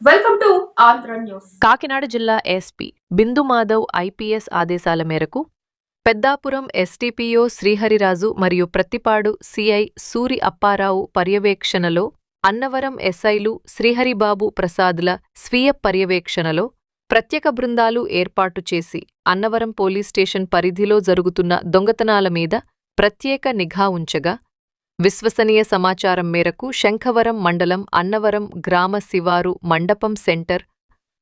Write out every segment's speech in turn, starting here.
Welcome to Andhra news. Kakinada జిల్లా SP బిందు Madhav IPS ఆదేశాల మేరకు పెద్దాపురం ఎస్టీపీఓ శ్రీహరిరాజు మరియు ప్రత్తిపాడు సిఐ సూరి అప్పారావు పర్యవేక్షణలో అన్నవరం ఎస్ఐలు శ్రీహరిబాబు ప్రసాద్ల స్వీయ పర్యవేక్షణలో ప్రత్యేక బృందాలు ఏర్పాటు చేసి అన్నవరం పోలీస్ స్టేషన్ పరిధిలో జరుగుతున్న దొంగతనాల మీద ప్రత్యేక నిఘా ఉంచగా విశ్వసనీయ సమాచారం మేరకు శంఖవరం మండలం అన్నవరం గ్రామ శివారు మండపం సెంటర్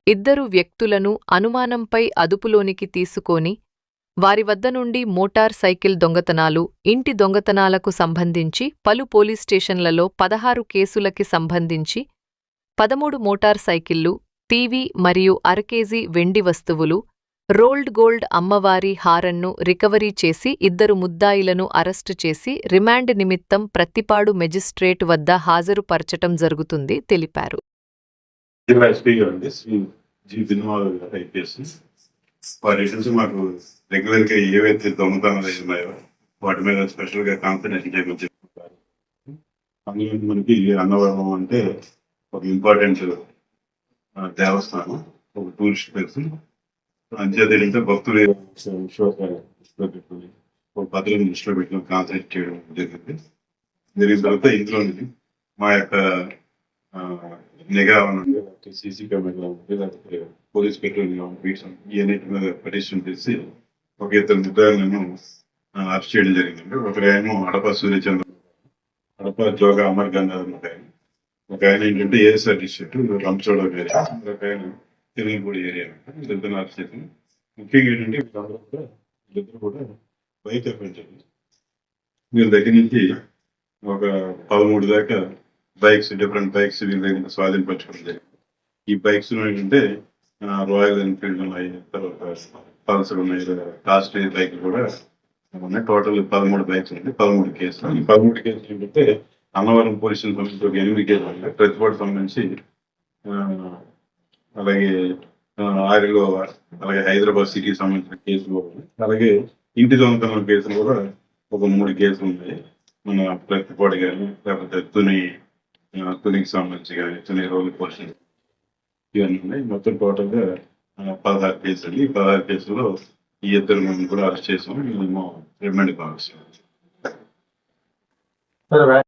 ఇద్దరు వ్యక్తులను అనుమానంపై అదుపులోనికి తీసుకొని వారి వద్ద నుండి మోటార్ సైకిల్ దొంగతనాలు ఇంటి దొంగతనాలకు సంబంధించి పలు పోలీస్ స్టేషన్లలో పదహారు కేసులకి సంబంధించి పదమూడు మోటార్ సైకిళ్ళు టీవీ మరియు అరకేజీ వెండి వస్తువులు రోల్డ్ గోల్డ్ అమ్మవారి హారన్ను రికవరీ చేసి ఇద్దరు ముద్దాయిలను అరెస్టు చేసి రిమాండ్ నిమిత్తం ప్రత్తిపాడు మెజిస్ట్రేట్ వద్ద హాజరుపరచటం జరుగుతుంది తెలిపారు. మాకు ఏవైతే దొంగతనాలు ఉన్నాయో వాటి మీద కాన్సన్ట్రేషన్ అందులో మనకి అన్నవరం అంటే ఒక ఇంపార్టెంట్ దేవస్థానం ఒక టూరిస్ట్ ప్లేస్. అంచేత ఏంటంటే భక్తులు విశ్వాసాలు దృష్టిలో పెట్టుకుని భద్రతను దృష్టిలో పెట్టుకుని కాన్సన్ట్రేట్ చేయడం జరిగింది. జరిగిన తర్వాత ఇందులో మా యొక్క నిఘా ఉంది సీసీ కెమెరా ఉంది లేకపోతే పోలీస్ పెట్రోలింగ్ వీటి ఇవన్నిటి మీద పిటిషన్ చేసి ఒక ఇద్దరు ముద్దాయిలను అరెస్ట్ చేయడం జరిగిందండి ఒకరేమో అడప సూర్యచంద్ర అడప జోగ అమర్ గంగాధర్ ముద్దాయి ఒక ఆయన. ఏంటంటే ఏఎస్ఆర్ డిస్ట్రిక్ట్ రంచోడ ఏరియా ఒక ఆయన తిరుగుపూడి ఏరియా. ఇద్దరు అరెస్ట్ చేసింది ముఖ్యంగా ఏంటంటే వీళ్ళందరూ కూడా వీళ్ళిద్దరు కూడా బైక్ అప్పించారు వీళ్ళ దగ్గర నుంచి ఒక పదమూడు దాకా బైక్స్ డిఫరెంట్ బైక్స్ వీళ్ళ దగ్గర స్వాధీనపరచుకోవడం జరిగింది ఈ బైక్స్ ఏంటంటే రాయల్ ఎన్ఫీల్డ్ ఉన్నాయి తర్వాత పల్సర్ ఉన్నాయి కాస్ట్ బైక్ కూడా. ఉన్నాయి టోటల్ పదమూడు బైక్స్ ఉన్నాయి పదమూడు కేసులు. ఈ పదమూడు కేసులు ఏంటంటే అన్నవరం పోలీసులకు సంబంధించి ఒక ఎనిమిది కేసులు ఉన్నాయి. ప్రతిపాటు సంబంధించి అలాగే ఆ, ఆరిలో అలాగే హైదరాబాద్ సిటీకి సంబంధించిన కేసులు అలాగే ఇంటి దొంగతనం కేసులు కూడా ఒక మూడు కేసులు ఉన్నాయి. మన ప్రతిపాడు కానీ లేకపోతే తుని తునికి సంబంధించి కానీ తుని రోడ్డు పోషన్ ఇవన్నీ ఉన్నాయి. మొత్తం టోటల్గా పదహారు కేసులు ఈ పదహారు కేసుల్లో ఈ ఇద్దరు మేము కూడా అరెస్ట్ చేసాము మేము రిమాండ్ కావచ్చు